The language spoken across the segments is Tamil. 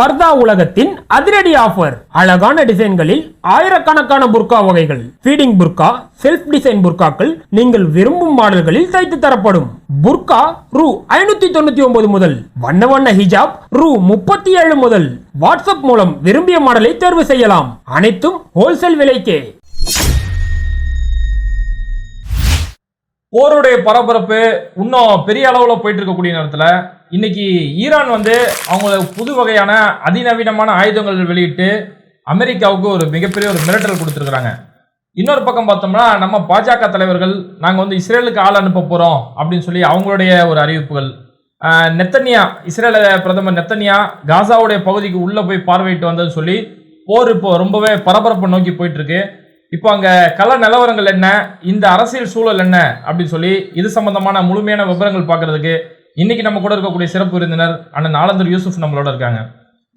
பர்தா உலகத்தின் அதிரடி ஆஃபர் அழகான டிசைன்களில் ஆயிரக்கணக்கான புர்கா வகைகள். ஃபீடிங் புர்கா செல்ஃப் டிசைன் புர்காக்கள் நீங்கள் விரும்பும் மாடல்களில் தைத்து தரப்படும். புர்கா ரூ ஐநூத்தி தொண்ணூத்தி ஒன்பது முதல். வண்ண வண்ண ஹிஜாப் ரூ முப்பத்தி ஏழு முதல். வாட்ஸ்அப் மூலம் விரும்பிய மாடலை தேர்வு செய்யலாம். அனைத்தும் ஹோல்சேல் விலைக்கே. போருடைய பரபரப்பு இன்னும் பெரிய அளவில் போயிட்டு இருக்கக்கூடிய நேரத்தில் இன்னைக்கு ஈரான் வந்து அவங்க புது வகையான அதிநவீனமான ஆயுதங்கள் வெளியிட்டு அமெரிக்காவுக்கு ஒரு மிகப்பெரிய ஒரு மிரட்டல் கொடுத்துருக்குறாங்க. இன்னொரு பக்கம் பார்த்தோம்னா நம்ம பாஜக தலைவர்கள் நாங்கள் வந்து இஸ்ரேலுக்கு ஆள் அனுப்ப போகிறோம் அப்படின்னு சொல்லி அவங்களுடைய ஒரு அறிவிப்புகள். நெத்தன்யா இஸ்ரேல பிரதமர் நெத்தன்யா காசாவுடைய பகுதிக்கு உள்ளே போய் பார்வையிட்டு வந்தது சொல்லி போர் இப்போ ரொம்பவே பரபரப்பை நோக்கி போயிட்டுருக்கு. இப்போ அங்கே கள நிலவரங்கள் என்ன? இந்த அரசியல் சூழல் என்ன? அப்படின்னு சொல்லி இது சம்பந்தமான முழுமையான விவரங்கள் பார்க்குறதுக்கு இன்னைக்கு நம்ம கூட இருக்கக்கூடிய சிறப்பு விருந்தினர் அண்ணன் நாலந்தர் யூசுப் நம்மளோட இருக்காங்க.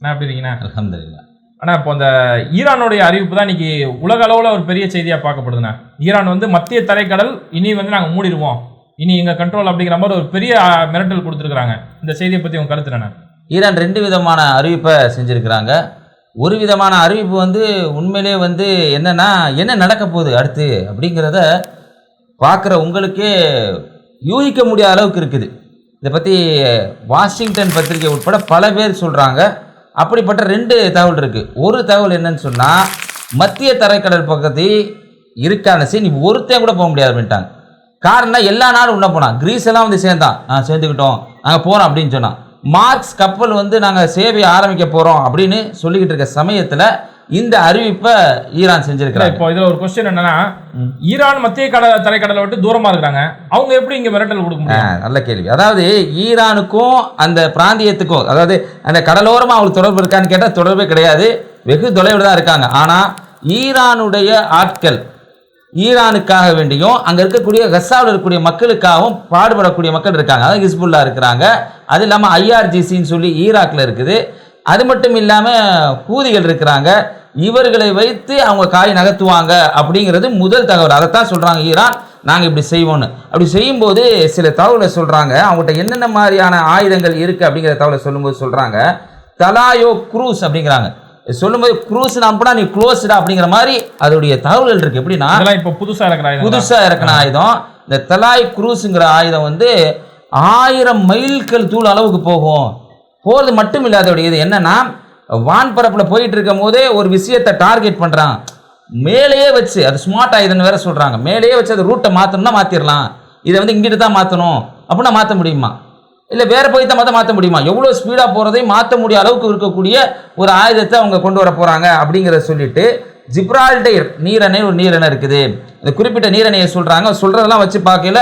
நான் எப்படி இருக்கீங்க? அல்ஹம்துலில்லா. ஆனா இப்போ அந்த ஈரானுடைய அறிவிப்பு தான் இன்னைக்கு உலக அளவில் ஒரு பெரிய செய்தியா பார்க்கப்படுதுண்ணா. ஈரான் வந்து மத்திய தரைக்கடல் இனி வந்து நாங்கள் மூடிடுவோம். இனி எங்க கண்ட்ரோல் அப்படிங்கிற மாதிரி ஒரு பெரிய மிரட்டல் கொடுத்துருக்காங்க இந்த செய்தியை பத்தி உங்க கருத்து என்ன ஈரான் ரெண்டு விதமான அறிவிப்பை செஞ்சுருக்கிறாங்க. ஒரு விதமான அறிவிப்பு வந்து உண்மையிலே வந்து என்னன்னா என்ன நடக்க போகுது அடுத்து அப்படிங்கிறத பார்க்குற உங்களுக்கே யூகிக்க முடியாத அளவுக்கு இருக்குது. இதை பற்றி வாஷிங்டன் பத்திரிகை உட்பட பல பேர் சொல்கிறாங்க அப்படிப்பட்ட ரெண்டு தகவல் இருக்குது ஒரு தகவல் என்னன்னு சொன்னால் மத்திய தரைக்கடல் பக்கத்தில் இருக்கான சரி நீ ஒருத்தன் கூட போக முடியாது அப்படின்ட்டாங்க. காரணம் எல்லா நாடும் உள்ள போனான் கிரீஸ் எல்லாம் வந்து சேர்ந்தான். நான் சேர்ந்துக்கிட்டோம். நாங்கள் போகிறோம் அப்படின்னு சொன்னான். மார்க்ஸ் கப்பல் வந்து நாங்கள் சேவையை ஆரம்பிக்க போகிறோம் அப்படின்னு சொல்லிக்கிட்டு இருக்க சமயத்தில் இந்த அறிவிப்பை ஈரான் செஞ்சிருக்கிறாங்க. இப்போ இதுல ஒரு கொஸ்டின் என்னன்னா ஈரான் மத்திய கடல் தரைக்கடலை விட்டு தூரமா இருக்கிறாங்க. அவங்க எப்படி இங்க மிரட்டல் கொடுக்க முடியும்? நல்ல கேள்வி. அதாவது ஈரானுக்கும் அந்த பிராந்தியத்துக்கும் அதாவது அந்த கடலோரமாக அவங்களுக்கு தொடர்பு இருக்கான்னு கேட்டால் தொடர்பே கிடையாது. வெகு தொலைவில் தான் இருக்காங்க. ஆனால் ஈரானுடைய ஆட்கள் ஈரானுக்காக வேண்டியும் அங்கே இருக்கக்கூடிய கசாவில் இருக்கக்கூடிய மக்களுக்காகவும் பாடுபடக்கூடிய மக்கள் இருக்காங்க. அதாவது ஹிஸ்புல்லா இருக்கிறாங்க. அது இல்லாமல் ஐஆர்ஜிசின்னு சொல்லி ஈராக்கில் இருக்குது. அது மட்டும் இல்லாமல் கூதிகள் இருக்கிறாங்க. இவர்களை வைத்து அவங்க காய் நகர்த்துவாங்க அப்படிங்கிறது முதல் தகவல். அதைத்தான் சொல்கிறாங்க ஈரான் நாங்கள் இப்படி செய்வோம்னு. அப்படி செய்யும்போது சில தகவலை சொல்கிறாங்க அவங்ககிட்ட என்னென்ன மாதிரியான ஆயுதங்கள் இருக்குது அப்படிங்கிற தகவலை சொல்லும்போது சொல்கிறாங்க தலாயோ குரூஸ் அப்படிங்கிறாங்க. சொல்லும்போது குரூஸ் அனுப்புனா நீ க்ளோஸ்டா அப்படிங்கிற மாதிரி அதோடைய தகவல்கள் இருக்குது எப்படின்னா இப்போ புதுசா இருக்கிற ஆயுதங்களா? புதுசா இறக்கின ஆயுதம். இந்த தலாய் குரூஸுங்கிற ஆயுதம் வந்து ஆயிரம் மைல்கள் தூள் அளவுக்கு போகும். போகிறது மட்டும் இல்லாதோடைய இது என்னன்னா வான்பரப்பில் போயிட்டு இருக்கும் போதே ஒரு விஷயத்தை டார்கெட் பண்ணுறான் மேலேயே வச்சு அது ஸ்மார்ட் ஆயுதம்னு வேற சொல்கிறாங்க மேலேயே வச்சு அது ரூட்டை மாற்றணும்னா மாற்றிடலாம் இதை வந்து இங்கிட்டு தான் மாற்றணும் அப்படின்னா மாற்ற முடியுமா? இல்லை வேற போய் தான் மாற்ற மாற்ற முடியுமா? எவ்வளோ ஸ்பீடாக போகிறதையும் மாற்ற முடிய அளவுக்கு இருக்கக்கூடிய ஒரு ஆயுதத்தை அவங்க கொண்டு வர போகிறாங்க அப்படிங்கிறத சொல்லிட்டு ஜிப்ரால்டைர் நீரணை ஒரு நீரணை இருக்குது. இந்த குறிப்பிட்ட நீரணையை சொல்கிறாங்க சொல்கிறதெல்லாம் வச்சு பார்க்கல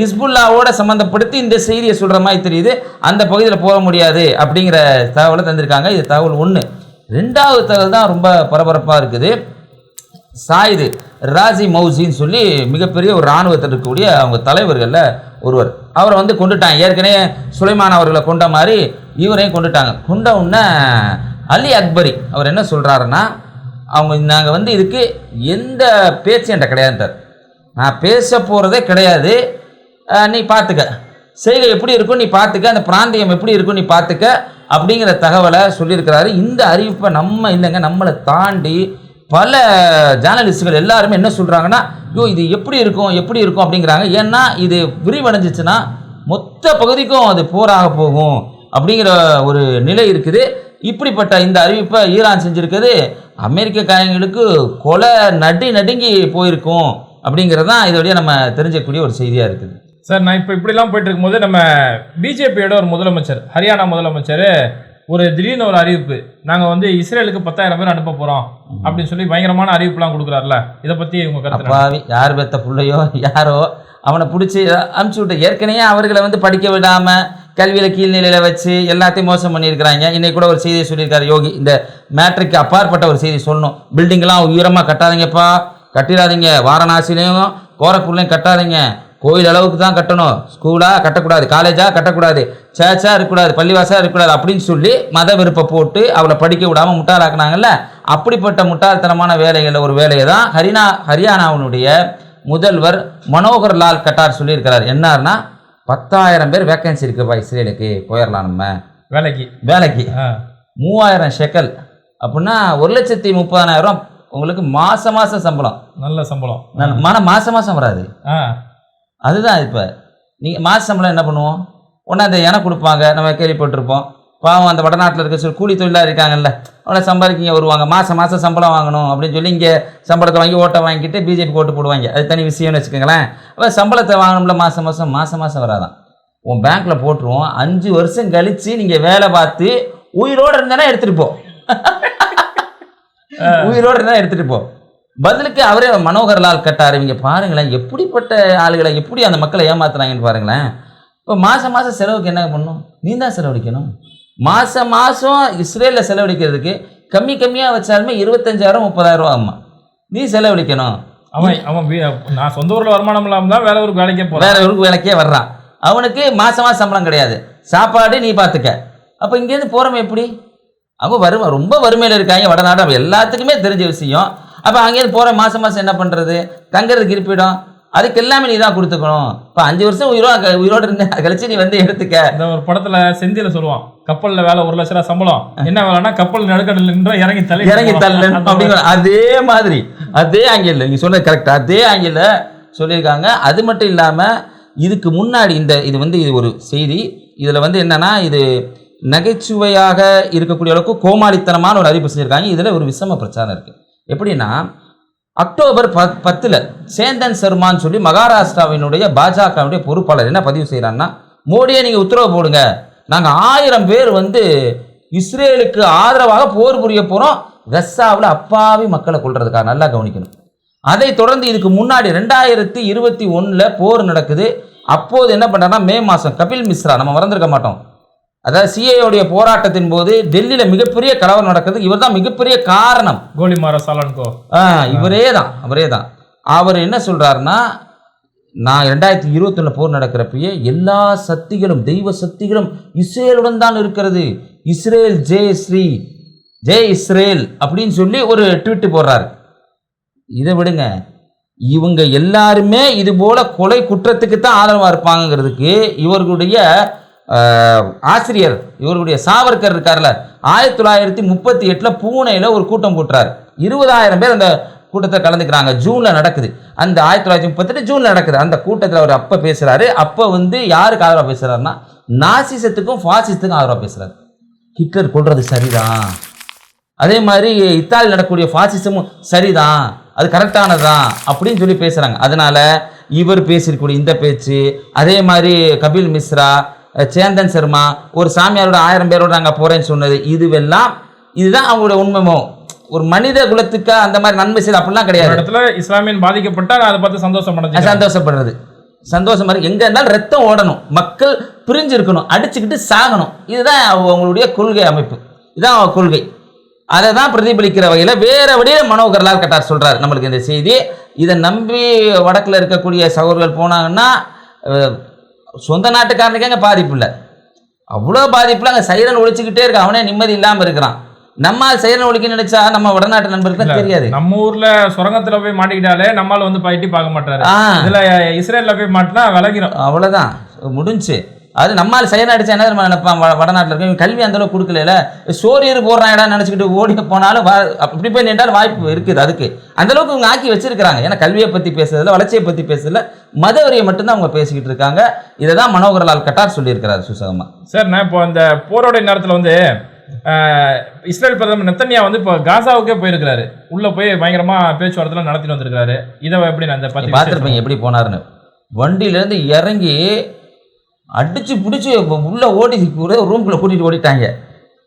ஹிஸ்புல்லாவோட சம்மந்தப்படுத்தி இந்த செய்தியை சொல்கிற மாதிரி தெரியுது. அந்த பகுதியில் போக முடியாது அப்படிங்கிற தகவலை தந்திருக்காங்க. இது தகவல் ஒன்று ரெண்டாவது தகவல் தான் ரொம்ப பரபரப்பாக இருக்குது. சாயிது ராஜி மௌசின்னு சொல்லி மிகப்பெரிய ஒரு இராணுவத்தில் இருக்கக்கூடிய அவங்க தலைவர்களில் ஒருவர். அவரை வந்து கொண்டுட்டாங்க. ஏற்கனவே சுலைமான் அவர்களை கொண்ட மாதிரி இவரையும் கொண்டுட்டாங்க. கொண்ட உடனே அலி அக்பரி அவர் என்ன சொல்கிறாருன்னா அவங்க நாங்கள் வந்து இதுக்கு எந்த பேச்சு என்கிட்ட கிடையாதுன்றார் நான் பேச போகிறதே கிடையாது. நீ பார்த்துக்க செய்கை எப்படி இருக்கும் நீ பார்த்துக்க அந்த பிராந்தியம் எப்படி இருக்கும் நீ பார்த்துக்க அப்படிங்கிற தகவலை சொல்லியிருக்கிறாரு. இந்த அறிவிப்பை நம்ம இல்லைங்க நம்மளை தாண்டி பல ஜேர்னலிஸ்டுகள் எல்லாருமே என்ன சொல்கிறாங்கன்னா ஐயோ இது எப்படி இருக்கும் எப்படி இருக்கும்? அப்படிங்கிறாங்க. ஏன்னா இது விரிவடைஞ்சிச்சுன்னா மொத்த பகுதிக்கும் அது போராக போகும் அப்படிங்கிற ஒரு நிலை இருக்குது. இப்படிப்பட்ட இந்த அறிவிப்பை ஈரான் செஞ்சுருக்குது. அமெரிக்க காயங்களுக்கு கொலை நடி நடுங்கி போயிருக்கும் அப்படிங்கிறது தான் இதோடய நம்ம தெரிஞ்சக்கூடிய ஒரு செய்தியாக இருக்குது. சார் நான் இப்போ இப்படிலாம் போயிட்டு இருக்கும்போது நம்ம பிஜேபியோட ஒரு முதலமைச்சர் ஹரியானா முதலமைச்சர் ஒரு திடீர்னு ஒரு அறிவிப்பு. நாங்கள் வந்து இஸ்ரேலுக்கு பத்தாயிரம் பேர் அனுப்ப போகிறோம் அப்படின்னு சொல்லி பயங்கரமான அறிவிப்புலாம் கொடுக்குறாருல. இதை பற்றி உங்க கருத்து யார் பெத்த புள்ளையோ யாரோ அவனை பிடிச்சி அமுச்சு விட்டு ஏற்கனவே அவர்களை வந்து படிக்க விடாமல் கல்வியில் கீழ்நிலையில் வச்சு எல்லாத்தையும் மோசம் பண்ணியிருக்கிறாங்க. இன்றைக்கி கூட ஒரு செய்தியை சொல்லியிருக்காரு யோகி. இந்த மேட்ரிக்கு அப்பாற்பட்ட ஒரு செய்தி சொல்லணும். பில்டிங்லாம் உயரமாக கட்டாதீங்கப்பா. கட்டிடாதீங்க. வாரணாசிலையும் கோரக்பூர்லையும் கட்டாதீங்க. கோயில் அளவுக்கு தான் கட்டணும். ஸ்கூலாக கட்டக்கூடாது. காலேஜாக கட்டக்கூடாது. சேர்ச்சாக இருக்கக்கூடாது. பள்ளிவாசாக இருக்கக்கூடாது அப்படின்னு சொல்லி மத விருப்பம் போட்டு அவளை படிக்க விடாமல் முட்டாளாக்குனாங்கல்ல? அப்படிப்பட்ட முட்டாள்தனமான வேலைகளில் ஒரு வேலையை தான் ஹரினா ஹரியானாவினுடைய முதல்வர் மனோகர் லால் கட்டார் சொல்லியிருக்கிறார். என்னார்னா பத்தாயிரம் பேர் வேக்கன்சி இருக்குப்பா இஸ்ரேலுக்கு. போயிடலாம் நம்ம. வேலைக்கு. வேலைக்கு. மூவாயிரம் ஷெக்கல் அப்படின்னா ஒரு லட்சத்தி முப்பதாயிரம் உங்களுக்கு மாசம் மாசம் சம்பளம். நல்ல சம்பளம். மன மாசம் மாசம் வராது. அதுதான் இப்போ. நீங்கள் மாச சம்பளம் என்ன பண்ணுவோம்? ஒன்றா அந்த இனம் கொடுப்பாங்க. நம்ம கேள்விப்பட்டிருப்போம். பாவம் அந்த வடநாட்டில் இருக்க சில கூலி தொழிலாக இருக்காங்கல்ல அவனை சம்பாதிக்கிங்க வருவாங்க. மாதம் மாதம் சம்பளம் வாங்கணும் அப்படின்னு சொல்லி இங்கே சம்பளத்தை வாங்கி ஓட்டை வாங்கிட்டு பிஜேபி ஓட்டு போடுவாங்க. அது தனி விஷயம்னு வச்சுக்கோங்களேன். அப்போ சம்பளத்தை வாங்கணும்ல மாதம் மாதம் மாதம் மாதம் வராதான். உன் பேங்க்கில் போட்டுருவோம். அஞ்சு வருஷம் கழித்து நீங்கள் வேலை பார்த்து உயிரோடு இருந்தானே எடுத்துகிட்டு போ. உயிரோடு இருந்தா எடுத்துகிட்டு போ. பதிலுக்கு அவரே மனோகர்லால் கட்டார். இவங்க பாருங்களேன் எப்படிப்பட்ட ஆளுகளை எப்படி அந்த மக்களை ஏமாத்துறாங்கன்னு பாருங்களேன். இப்போ மாதம் மாதம் செலவுக்கு என்ன பண்ணணும் நீ தான் செலவழிக்கணும். மாதம் மாதம் இஸ்ரேலில் செலவழிக்கிறதுக்கு கம்மி கம்மியாக வச்சாலுமே இருபத்தஞ்சாயிரம் முப்பதாயிரம் ரூபா ஆகுமா நீ செலவழிக்கணும். அவன் அவன் நான் சொந்த ஊர்ல வருமானம் இல்லாம தான் வேற ஊருக்கு வேலைக்கே போறேன். வேற ஊருக்கு வேலைக்கே வர்றான். அவனுக்கு மாசம் மாசம் சம்பளம் கிடையாது. சாப்பாடு நீ பார்த்துக்க அப்போ இங்கேருந்து போகிறவன் எப்படி? அவன் வறுமை ரொம்ப வறுமையில் இருக்காங்க வடநாடு. அவன் எல்லாத்துக்குமே தெரிஞ்ச விஷயம். அப்போ அங்கேருந்து போகிற மாதம் மாதம் என்ன பண்ணுறது தங்குறதுக்கு இருப்பிடம். அதுக்கு எல்லாமே நீ தான் கொடுத்துக்கணும். இப்போ அஞ்சு வருஷம் உயிரோ உயிரோடு இருந்து கழிச்சு நீ வந்து எடுத்துக்க. இந்த ஒரு படத்துல செந்தில சொல்லுவான் கப்பல்ல வேலை ஒரு லட்ச ரூபா சம்பளம். என்ன வேலைன்னா கப்பல் நடுக்கடல் நின்று இறங்கி தள்ளி இறங்கி தள்ளு அப்படிங்கிற அதே மாதிரி அதே ஆங்கில நீங்க சொன்னது கரெக்ட் அதே ஆங்கில சொல்லியிருக்காங்க. அது மட்டும் இல்லாம இதுக்கு முன்னாடி இந்த இது வந்து இது ஒரு செய்தி. இதுல வந்து என்னன்னா இது நகைச்சுவையாக இருக்கக்கூடிய அளவுக்கு கோமாளித்தனமான ஒரு அறிவிப்பு செஞ்சிருக்காங்க. இதுல ஒரு விஷம பிரச்சாரம் இருக்கு. எப்படின்னா அக்டோபர் பத் பத்தில் சேந்தன் சர்மான்னு சொல்லி மகாராஷ்டிராவினுடைய பாஜகவுடைய பொறுப்பாளர் என்ன பதிவு செய்கிறான்னா மோடியை நீங்கள் உத்தரவு போடுங்க. நாங்கள் ஆயிரம் பேர் வந்து இஸ்ரேலுக்கு ஆதரவாக போர் புரிய போகிறோம் கஸ்ஸாவில் அப்பாவி மக்களை கொல்றதுக்காக நல்லா கவனிக்கணும். அதை தொடர்ந்து இதுக்கு முன்னாடி ரெண்டாயிரத்தி இருபத்தி ஒன்றில் போர் நடக்குது. அப்போது என்ன பண்ணுறாங்கன்னா மே மாதம் கபில் மிஸ்ரா நம்ம மறந்துருக்க மாட்டோம். அதாவது சிஏவுடைய போராட்டத்தின் போது டெல்லியில் மிகப்பெரிய கலவரம் நடக்குது. இவர் தான் மிகப்பெரிய காரணம். கோலி மார சாலன்கோ. ஆ இவரே தான் அவரே தான் அவர் என்ன சொல்றாருன்னா நான் ரெண்டாயிரத்தி இருபத்தொன்னு போர் நடக்கிறப்பயே எல்லா சக்திகளும் தெய்வ சக்திகளும் இஸ்ரேலுடன் தான் இருக்கிறது. இஸ்ரேல் ஜெய் ஸ்ரீ ஜெய் இஸ்ரேல் அப்படின்னு சொல்லி ஒரு ட்வீட்டு போடுறாரு. இதை விடுங்க. இவங்க எல்லாருமே இது போல கொலை குற்றத்துக்கு தான் ஆதரவாக இருப்பாங்கங்கிறதுக்கு இவர்களுடைய ஆசிரியர் இவர்களுடைய சாவர்கர் இருக்கார்ல ஆயிரத்தி தொள்ளாயிரத்தி முப்பத்தி எட்டில் பூனேயில் ஒரு கூட்டம் கூட்டுறார் இருபதாயிரம் பேர் அந்த கூட்டத்தில் கலந்துக்கிறாங்க. ஜூனில் நடக்குது. அந்த ஆயிரத்தி தொள்ளாயிரத்தி முப்பத்தெட்டு ஜூனில் நடக்குது. அந்த கூட்டத்தில் அவர் அப்போ பேசுகிறாரு அப்போ வந்து யாருக்கு ஆதரவாக பேசுகிறாருன்னா நாசிசத்துக்கும் ஃபாசிசத்துக்கும் ஆதரவாக பேசுகிறாரு ஹிட்லர் கொள்வது சரிதான். அதே மாதிரி இத்தாலி நடக்கக்கூடிய ஃபாசிசமும் சரிதான். அது கரெக்டானது தான் அப்படின்னு சொல்லி பேசுகிறாங்க அதனால் இவர் பேசியிருக்கக்கூடிய இந்த பேச்சு அதே மாதிரி கபில் மிஸ்ரா சேந்தன் சர்மா ஒரு சாமியாரோட ஆயிரம் பேரோட நாங்கள் போகிறேன்னு சொன்னது இதுவெல்லாம் இதுதான் அவங்களோட உண்மைமோ? ஒரு மனித குலத்துக்கு அந்த மாதிரி நன்மை செய்து அப்படிலாம் கிடையாது. இடத்துல இஸ்லாமியன் பாதிக்கப்பட்டா நான் அதை பார்த்து சந்தோஷம் அடைஞ்சுக்கிறேன். சந்தோஷப்படுறது. சந்தோஷமா இருக்கு எங்க இருந்தாலும் ரத்தம் ஓடணும். மக்கள் பிரிஞ்சு இருக்கணும் அடிச்சுக்கிட்டு சாகணும். இதுதான் அவங்களுடைய கொள்கை அமைப்பு. இதுதான் அவங்க கொள்கை. அதை தான் பிரதிபலிக்கிற வகையில் வேற வழியில் மனோகர்லால் கட்டார் சொல்றாரு நம்மளுக்கு இந்த செய்தி. இதை நம்பி வடக்கில் இருக்கக்கூடிய சகோதரர்கள் போனாங்கன்னா சொந்த நாட்டுக்காரனுக்கு அங்கே பாதிப்பு இல்லை. அவ்வளோ பாதிப்புல அங்கே சைரன் ஒழிச்சுக்கிட்டே இருக்கு. அவனே நிம்மதி இல்லாமல் இருக்கிறான். நம்ம சைரன் ஒழிக்க நினைச்சா நம்ம வடநாட்டு நண்பர்களுக்கு தெரியாது. நம்ம ஊர்ல சுரங்கத்துல போய் மாட்டிக்கிட்டாலே நம்மால வந்து பயிட்டி பார்க்க மாட்டாரு. இதுல இஸ்ரேல்ல போய் மாட்டினா விலகிரும் அவ்வளோதான் முடிஞ்சு. அது நம்மால் செயல் அடிச்சா என்ன தெரியுமா நினைப்பான்? வட- வடநாட்டுல இருக்க இவன் கல்வி அந்த அளவுக்கு கொடுக்கல சோரியர் போடுறான் இடம் நினச்சிக்கிட்டு ஓடி போனாலும் அப்படி போய் நின்றாலும் வாய்ப்பு இருக்குது அதுக்கு. அந்த அளவுக்கு இவங்க ஆக்கி வச்சிருக்காங்க ஏன்னா கல்வியை பற்றி பேசுறதுல வளர்ச்சியை பற்றி பேசுறதுல மதவரியை மட்டும்தான் அவங்க பேசிக்கிட்டு இருக்காங்க. இதை தான் மனோகர்லால் கட்டார் சொல்லியிருக்கிறாரு சுசகமா சார் நான் இப்போ இந்த போரோட நேரத்துல வந்து இஸ்ரேல் பிரதமர் நெத்தன்யா வந்து இப்போ காசாவுக்கே போயிருக்கிறாரு. உள்ள போய் பயங்கரமா பேச்சுவார்த்தை நடத்திட்டு வந்திருக்காரு இதை எப்படி நான் இந்த பத்தி பார்த்துருப்பீங்க எப்படி போனாருன்னு. வண்டியிலேருந்து இறங்கி அடிச்சு பிடிச்சி உள்ள ஓடி ஒரு ரூம்குள்ளே கூட்டிகிட்டு ஓடிட்டாங்க.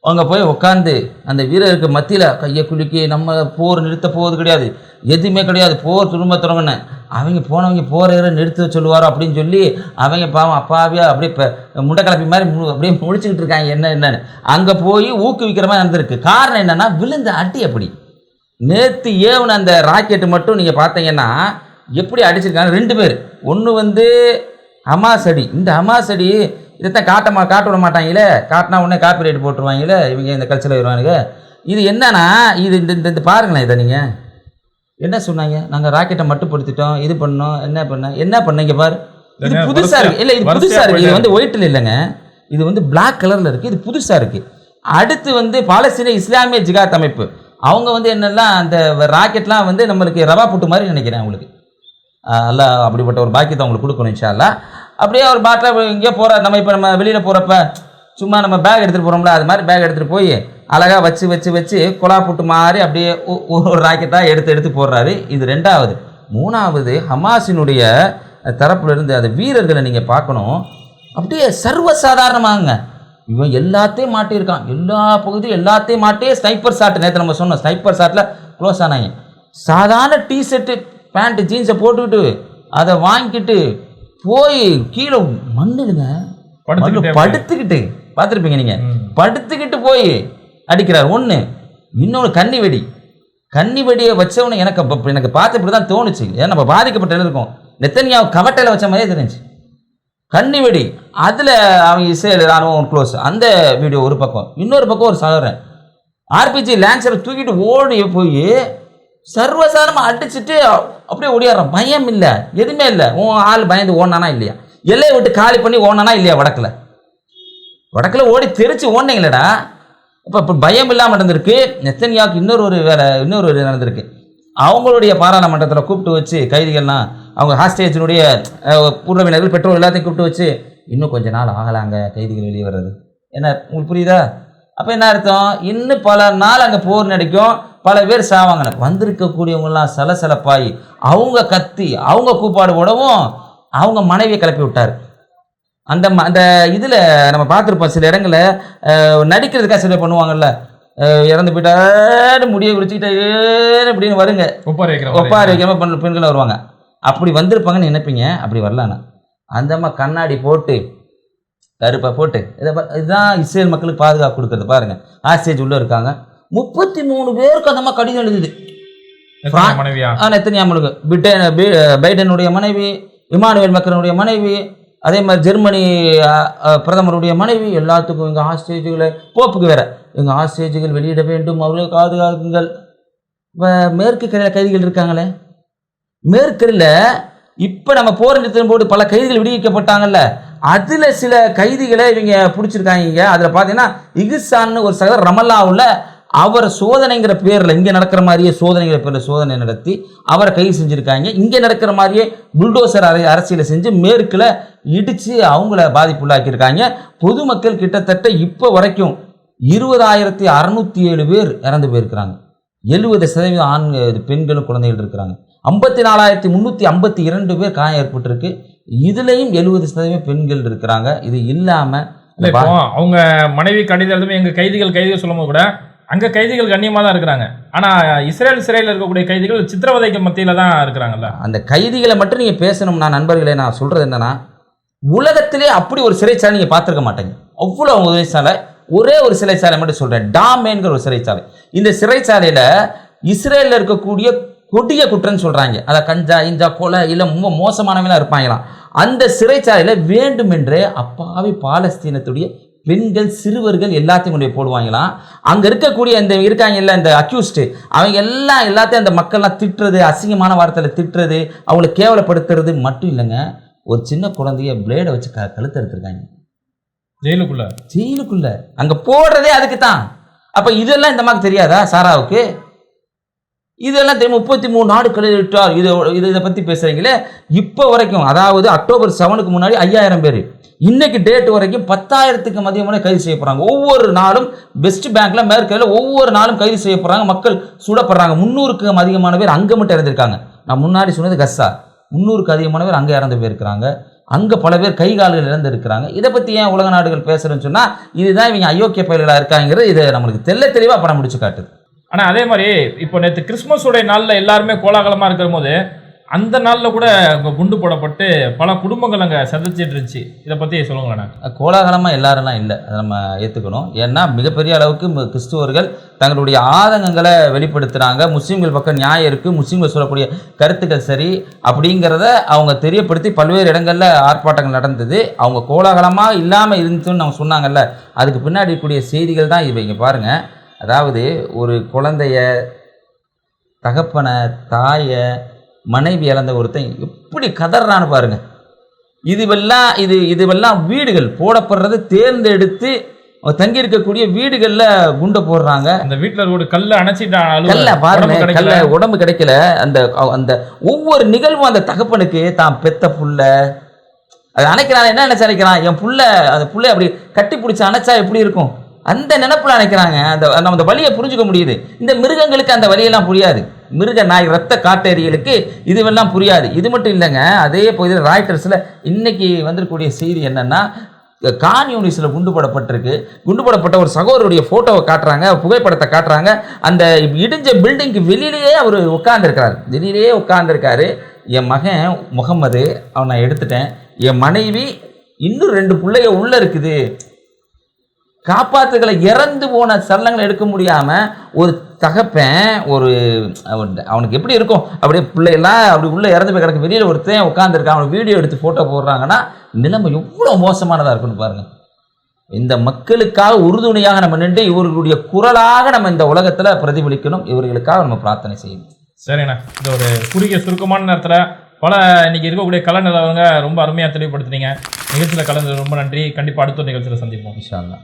அங்கே போய் உட்காந்து அந்த வீரருக்கு மத்தியில் கையை குலுக்கி நம்ம போர் நிறுத்த போவது கிடையாது. எதுவுமே கிடையாது. போர் திரும்ப தொடங்கினேன் அவங்க போனவங்க போகிற நிறுத்த சொல்லுவாரோ அப்படின்னு சொல்லி அவங்க பாவம் அப்பாவியா அப்படியே இப்போ முட்டைக்கிளப்பி மாதிரி மு- அப்படியே முழிச்சுக்கிட்டு இருக்காங்க என்ன என்னன்னு. அங்கே போய் ஊக்குவிக்கிற மாதிரி நடந்திருக்கு. காரணம் என்னென்னா விழுந்த அடி அப்படி. நேற்று ஏவுன அந்த ராக்கெட்டு மட்டும் நீங்கள் பார்த்தீங்கன்னா எப்படி அடிச்சிருக்காங்க? ரெண்டு பேர். ஒன்று வந்து ஹமாஸ் அடி. இந்த ஹமாஸ் அடி இதைத்தான் காட்டமா காட்ட விட மாட்டாங்களே. காட்டினா உடனே காப்பி ரேட் போட்டுருவாங்களே. இவங்க இந்த கல்ச்சரில் வருவானுங்க. இது என்னன்னா இது இந்த இந்த இந்த பாருங்களேன் இதை நீங்கள் என்ன சொன்னாங்க? நாங்கள் ராக்கெட்டை மட்டுப்படுத்திட்டோம் இது பண்ணோம். என்ன பண்ண? என்ன பண்ணீங்க பாரு. இது புதுசாக இருக்கு. இல்லை இது புதுசாக இருக்குது இது வந்து ஒயிட்டில் இல்லைங்க. இது வந்து Black கலரில் இருக்குது இது புதுசாக இருக்குது அடுத்து வந்து பாலஸ்தீன இஸ்லாமிய ஜிகாத் அமைப்பு. அவங்க வந்து என்னெல்லாம் அந்த ராக்கெட்லாம் வந்து நம்மளுக்கு ரவா புட்டு மாதிரி நினைக்கிறேன் அவங்களுக்கு. அல்ல அப்படிப்பட்ட ஒரு பாக்கியத்தை அவங்களுக்கு கொடுக்கணும் இன்ஷா அல்லாஹ். அப்படியே ஒரு பாட்டில் இங்கே போகிற நம்ம இப்போ நம்ம வெளியில் போகிறப்ப சும்மா நம்ம பேக் எடுத்துகிட்டு போகிறோம்ல அது மாதிரி பேக் எடுத்துகிட்டு போய் அழகாக வச்சு வச்சு வச்சு குழா புட்டு மாதிரி அப்படியே ஒரு ஒரு ராக்கெட்டாக எடுத்து எடுத்து போடுறாரு. இது ரெண்டாவது. மூணாவது ஹமாஸினுடைய தரப்புல இருந்து அந்த வீரர்களை நீங்கள் பார்க்கணும். அப்படியே சர்வசாதாரணமாங்க. இவன் எல்லாத்தையும் மாட்டியிருக்கான். எல்லா பகுதியும் எல்லாத்தையும் மாட்டி ஸ்னைப்பர் ஷாட் நேற்று நம்ம சொன்னோம் ஸ்னைப்பர் ஷாட்டில் க்ளோஸ் ஆனாங்க. சாதாரண டிஷர்ட்டு பேண்ட்டு ஜீன்ஸை போட்டுக்கிட்டு அதை வாங்கிக்கிட்டு போய் கீழே மண்ணுதுங்க மண்ணு படுத்துக்கிட்டே படுத்துக்கிட்டு பார்த்துருப்பீங்க நீங்கள். படுத்துக்கிட்டு போய் அடிக்கிறார். ஒன்று இன்னொன்று கன்னி வெடி. கன்னி வெடியை வச்சவனு எனக்கு எனக்கு பார்த்து இப்படி தான் தோணுச்சு. ஏன்னா நம்ம பாதிக்கப்பட்ட இருக்கோம்? நெத்தனியாவை கவட்டையில் வச்ச மாதிரியே தெரிஞ்சு கன்னி வெடி அதில் அவங்க இஸ்ரேல் ராணுவம் க்ளோஸ் அந்த வீடியோ ஒரு பக்கம். இன்னொரு பக்கம் ஒரு சகோதரன். ஆர்பிஜி லான்ச்சரை தூக்கிட்டு ஓடி போய் சர்வசாதாரணமாக அடிச்சுட்டு அப்படியே ஓடியாடுறான். பயம் இல்லை. எதுவுமே இல்லை. உன் ஆள் பயந்து ஓடினானா இல்லையா? எல்லையை விட்டு காலி பண்ணி ஓடினானா இல்லையா? வடக்கில். வடக்கில் ஓடி தெரிச்சு ஓடினீங்களடா. இப்போ இப்போ பயம் இல்லாமல் நடந்திருக்கு. நெத்தனியாவுக்கு இன்னொரு ஒரு வேலை இன்னொரு ஒரு நடந்திருக்கு. அவங்களுடைய பாராளுமன்றத்தில் கூப்பிட்டு வச்சு கைதிகள்லாம் அவங்க ஹாஸ்டேஜினுடைய உறவினர்கள் பெற்றோர் எல்லாத்தையும் கூப்பிட்டு வச்சு இன்னும் கொஞ்ச நாள் ஆகலாங்க கைதிகள் வெளியே வர்றது. என்ன உங்களுக்கு புரியுதா? அப்போ என்ன அர்த்தம்? இன்னும் பல நாள் அங்கே போர் நடிக்கும். பல பேர் சாவாங்க வந்திருக்கக்கூடியவங்கெல்லாம் சலசலப்பாயி அவங்க கத்தி அவங்க கூப்பாடு போடவும் அவங்க மனைவியை கிளப்பி விட்டார் அந்த அந்த இதில் நம்ம பார்த்துருப்போம் சில இடங்களில் நடிக்கிறதுக்காக சில பண்ணுவாங்கல்ல. இறந்து போயிட்டாரு முடியை குடிச்சிக்கிட்டு ஏன்னு அப்படின்னு வருங்க. ஒப்பாரி வைக்கிற ஒப்பாரி வைக்காம பண்ண பெண்கள் வருவாங்க. அப்படி வந்திருப்பாங்கன்னு நினைப்பீங்க அப்படி வரலாண்ணா அந்த அம்மா கண்ணாடி போட்டு கருப்பை போட்டு இதை இதுதான் இஸ்ரேல் மக்களுக்கு பாதுகாப்பு கொடுக்குறது. பாருங்க ஆஸ்டேஜ் உள்ள இருக்காங்க. முப்பத்தி மூணு பேருக்கு அந்த அம்மா கடிதம் எழுதுது. மனைவியா? ஆனால் எத்தனை நம்மளுக்கு பிட்டன் பி- பைடனுடைய மனைவி இமானுவேல் மக்களுடைய மனைவி அதே மாதிரி ஜெர்மனி பிரதமருடைய மனைவி எல்லாத்துக்கும் எங்கள் ஆஸ்டேஜுகளை போப்புக்கு வேற. எங்கள் ஆஸ்டேஜுகள் வெளியிட வேண்டும் அவர்களை பாதுகாக்குங்கள் இப்போ மேற்கு கரையில் கைதிகள் இருக்காங்களே? மேற்கரையில் இப்போ நம்ம போர் நிறுத்தம் போது பல கைதிகள் விடுவிக்கப்பட்டாங்கல்ல? அதில் சில கைதிகளை இவங்க பிடிச்சிருக்காங்க அதில் பார்த்தீங்கன்னா இகிசான்னு ஒரு சகர் ரமல்லாவில் அவர் சோதனைங்கிற பேரில் இங்கே நடக்கிற மாதிரியே சோதனைங்கிற பேரில் சோதனை நடத்தி அவரை கைது செஞ்சுருக்காங்க. இங்கே நடக்கிற மாதிரியே புல்டோசர் அரை அரசியலை செஞ்சு மேற்கில் இடித்து அவங்கள பாதிப்புள்ளாக்கியிருக்காங்க பொதுமக்கள் கிட்டத்தட்ட இப்போ வரைக்கும் இருபதாயிரத்தி அறநூற்றி ஏழு பேர் இறந்து போயிருக்கிறாங்க. எழுபது சதவீதம் ஆண் பெண்களும் குழந்தைகள் இருக்கிறாங்க. ஐம்பத்தி நாலாயிரத்தி முந்நூற்றி ஐம்பத்தி இரண்டு பேர் காயம் ஏற்பட்டிருக்கு. இதுலேயும் எழுபது சதவீதம் பெண்கள் இருக்கிறாங்க. இது இல்லாமல் அவங்க மனைவி கடிதம் எழுதுமே எங்க கைதிகள் கைதிகள் சொல்லும்போது கூட அங்கே கைதிகள் கண்ணியமாக தான் இருக்கிறாங்க. ஆனால் இஸ்ரேல் சிறையில் இருக்கக்கூடிய கைதிகள் சித்திரவதைக்கு மத்தியில் தான் இருக்கிறாங்கல்ல. அந்த கைதிகளை மட்டும் நீங்கள் பேசணும்னா நண்பர்களே நான் சொல்கிறது என்னன்னா உலகத்திலே அப்படி ஒரு சிறைச்சாலை நீங்கள் பார்த்துருக்க மாட்டீங்க. அவ்வளோ ஒரு சிறைச்சாலை. ஒரே ஒரு சிறைச்சாலை மட்டும் சொல்கிறேன் டாமேன்கிற ஒரு சிறைச்சாலை. இந்த சிறைச்சாலையில் இஸ்ரேலில் இருக்கக்கூடிய கொடிய குற்றம்னு சொல்கிறாங்க அதை கஞ்சா இஞ்சா கொலை இல்லை ரொம்ப மோசமானவங்களாம் இருப்பாங்களாம். அந்த சிறைச்சாலையில் வேண்டுமென்றே அப்பாவி பாலஸ்தீனத்துடைய பெண்கள் சிறுவர்கள் எல்லாத்தையும் கொண்டு போய் போடுவாங்களாம் அங்கே இருக்கக்கூடிய இந்த இருக்காங்கல்ல இந்த அக்யூஸ்டு அவங்க எல்லாம் எல்லாத்தையும் அந்த மக்கள்லாம் திட்டுறது அசிங்கமான வார்த்தையில் திட்டுறது அவங்கள கேவலப்படுத்துறது மட்டும் இல்லைங்க. ஒரு சின்ன குழந்தைய பிளேடை வச்சு க கழுத்து எடுத்திருக்காங்க. ஜெயிலுக்குள்ள? ஜெயிலுக்குள்ள. அங்கே போடுறதே அதுக்கு தான் அப்போ இதெல்லாம் இந்த மாதிரி தெரியாதா சாராவுக்கு? இதெல்லாம் தெரியும். முப்பத்தி மூணு நாடுகள் விட்டார் இது இது இதை பற்றி பேசுகிறீங்களே இப்போ வரைக்கும் அதாவது அக்டோபர் செவனுக்கு முன்னாடி ஐயாயிரம் பேர். இன்னைக்கு டேட் வரைக்கும் பத்தாயிரத்துக்கு மதியமான கைது செய்யப்படுறாங்க. ஒவ்வொரு நாளும் வெஸ்ட் பேங்க்ல மேற்கில் ஒவ்வொரு நாளும் கைது செய்யப்படுறாங்க. மக்கள் சுடப்படுறாங்க முந்நூறுக்கு அதிகமான பேர் அங்கே மட்டும் இறந்திருக்காங்க. நான் முன்னாடி சொன்னது கஸ்ஸா. முந்நூறுக்கு அதிகமான பேர் அங்கே இறந்து போயிருக்கிறாங்க. அங்கே பல பேர் கை கால்கள் இழந்து இருக்கிறாங்க. இதை பற்றி ஏன் உலக நாடுகள் பேசுகிறேன்னு சொன்னால் இதுதான் இவங்க அயோக்கிய பயிர்களாக இருக்காங்கிறது இதை நம்மளுக்கு தெள்ள தெளிவாக படம் முடிச்சு காட்டுது. ஆனால் அதே மாதிரி இப்போ நேற்று கிறிஸ்மஸ் உடைய நாளில் எல்லாருமே கோலாகலமாக இருக்கிற போது அந்த நாளில் கூட அங்க குண்டு போடப்பட்டு பல குடும்பங்கள் அங்கே சந்திச்சிட்டு இருந்துச்சு. இதை பற்றி சொல்லுங்களேன் கோலாகலமாக எல்லாரெல்லாம் இல்லை. அதை நம்ம ஏற்றுக்கணும் ஏன்னா மிகப்பெரிய அளவுக்கு கிறிஸ்துவர்கள் தங்களுடைய ஆதங்கங்களை வெளிப்படுத்துகிறாங்க முஸ்லீம்கள் பக்கம் நியாயம் இருக்குது முஸ்லீம்கள் சொல்லக்கூடிய கருத்துக்கள் சரி அப்படிங்கிறத அவங்க தெரியப்படுத்தி பல்வேறு இடங்களில் ஆர்ப்பாட்டங்கள் நடந்தது. அவங்க கோலாகலமாக இல்லாமல் இருந்துச்சுன்னு அவங்க சொன்னாங்கல்ல. அதுக்கு பின்னாடி கூடிய செய்திகள் தான் இவை. இங்கே பாருங்கள் அதாவது ஒரு குழந்தைய தகப்பனை தாயை மனைவி இழந்த ஒருத்தன் எப்படி கதறான்னு பாருங்க. இதுவெல்லாம் இது இதுவெல்லாம் வீடுகள். போடப்படுறது தேர்ந்தெடுத்து தங்கி இருக்கக்கூடிய வீடுகள்ல குண்டை போடுறாங்க. அந்த வீட்டுல இருக்கக்கூடிய கல்ல அணைச்சிட்டு கல்ல பாருங்க. கல்ல உடம்பு கிடைக்கல. அந்த அந்த ஒவ்வொரு நிகழ்வும் அந்த தகப்பனுக்கு தான் பெத்த புள்ள. அது அணைக்கிறான் என்ன நினைச்சு அணைக்கிறான்? என் புள்ள அந்த புள்ள அப்படி கட்டி பிடிச்சி அணைச்சா எப்படி இருக்கும்? அந்த நினப்பில் நினைக்கிறாங்க. அந்த நம்ம அந்த வலியை புரிஞ்சுக்க முடியுது. இந்த மிருகங்களுக்கு அந்த வலியெல்லாம் புரியாது. மிருக நாய் ரத்த காட்டேரிகளுக்கு இதுவெல்லாம் புரியாது. இது மட்டும் இல்லைங்க அதே பகுதியில் ராய்டர்ஸில் இன்னைக்கு வந்திருக்கக்கூடிய செய்தி என்னன்னா கான் யூனிஸில் குண்டுபடப்பட்டிருக்கு. குண்டுபடப்பட்ட ஒரு சகோதரருடைய ஃபோட்டோவை காட்டுறாங்க புகைப்படத்தை காட்டுறாங்க. அந்த இடிஞ்ச பில்டிங்க்கு வெளியிலேயே அவர் உட்கார்ந்துருக்காரு வெளியிலேயே உட்கார்ந்துருக்காரு. என் மகன் முகமது அவனை நான் எடுத்துட்டேன். என் மனைவி இன்னும் ரெண்டு பிள்ளைய உள்ளே இருக்குது. காப்பாத்துகளை இறந்து போன சடலங்களை எடுக்க முடியாம ஒரு தகப்பன் ஒரு அவன் அவனுக்கு எப்படி இருக்கும்? அப்படியே பிள்ளையெல்லாம் அப்படி உள்ள இறந்து போய் கிடக்கு. வெளியில ஒருத்தன் உட்காந்துருக்கான் அவன் வீடியோ எடுத்து போட்டோ போடுறாங்கன்னா நிலைமை எவ்வளோ மோசமானதா இருக்குன்னு பாருங்க. இந்த மக்களுக்காக உறுதுணையாக நம்ம நின்று இவர்களுடைய குரலாக நம்ம இந்த உலகத்துல பிரதிபலிக்கணும். இவர்களுக்காக நம்ம பிரார்த்தனை செய்யணும். சரிண்ணா. இந்த ஒரு குறுகிய சுருக்கமான நேரத்துல பல இன்னைக்கு இருக்கக்கூடிய கலை நிலவரங்க ரொம்ப அருமையா தெளிவுபடுத்துனீங்க. நிகழ்ச்சியில கலந்து ரொம்ப நன்றி. கண்டிப்பா அடுத்த நிகழ்ச்சியில சந்திப்போம். அல்லாஹ்.